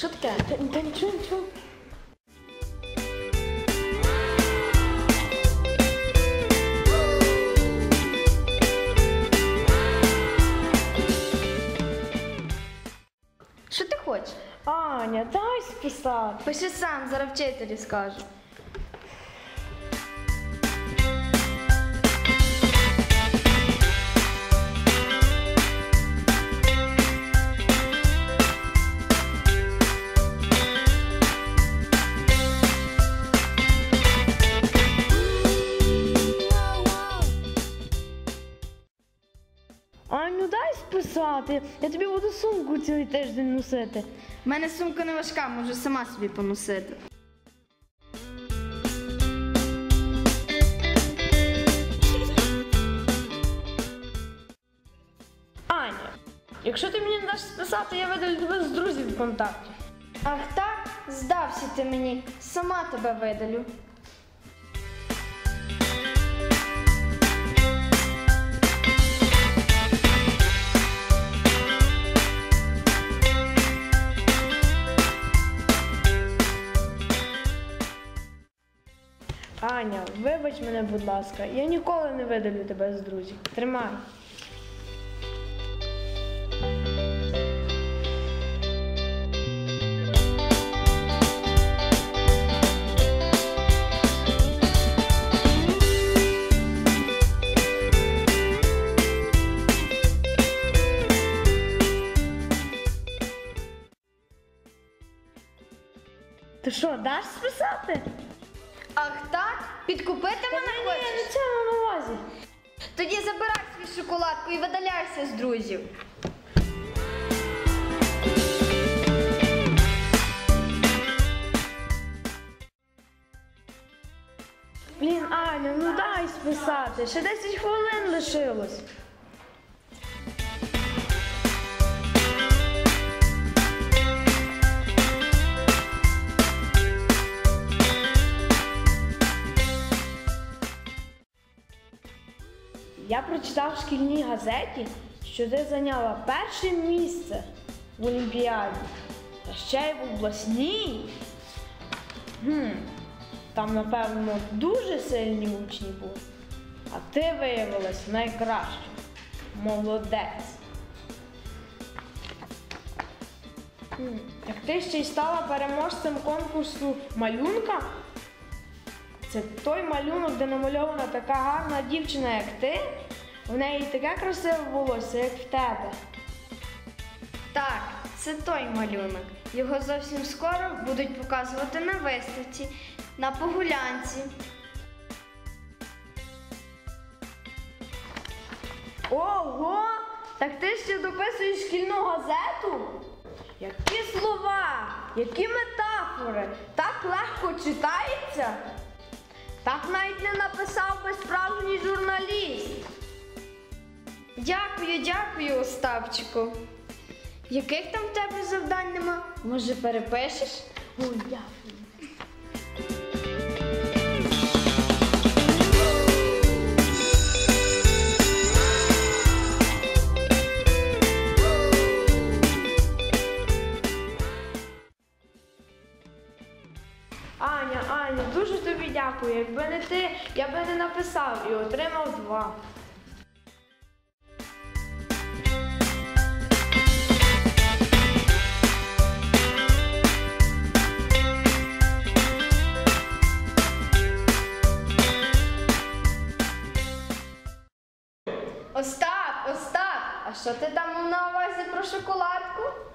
Та нічого, нічого. Що ти хочеш? Аня, дай списати. Пиши сам, зараз вчителі скажу. Списати. Я тобі буду сумку цілий тиждень носити. У мене сумка не важка, можу сама собі поносити. Аня, якщо ти мені не даш списати, я видалю тебе з друзів ВКонтакті. Ах так, здався ти мені, сама тебе видалю. Аня, вибач мене, будь ласка, я ніколи не видалю тебе з друзів. Тримай. Ти що, даш списати? Ах так? Підкупити мене Ні, хочеш? це на увазі. Тоді забирай свою шоколадку і видаляйся з друзів. Блін, Аня, ну дай списати. Ще 10 хвилин лишилось. Я прочитав в шкільній газеті, що ти зайняла перше місце в Олімпіаді, та ще й в обласній. Хм, там, напевно, дуже сильні учні були. А ти виявилась найкращою. Молодець. Хм, Так ти ще й стала переможцем конкурсу малюнка? Це той малюнок, де намальована така гарна дівчина, як ти. В неї таке красиве волосся, як в тебе. Так, це той малюнок. Його зовсім скоро будуть показувати на виставці, на погулянці. Ого! Так ти ще дописуєш шкільну газету? Які слова, які метафори, так легко читається. Навіть не написав би справжній журналіст. Дякую, дякую, Остапчику. Яких там в тебе завдань нема? Може, перепишеш? Ой, дякую. Аня, Аня, дуже тобі дякую. Якби не ти, я би не написав і отримав два. Остап, Остап, а що ти там на увазі про шоколадку?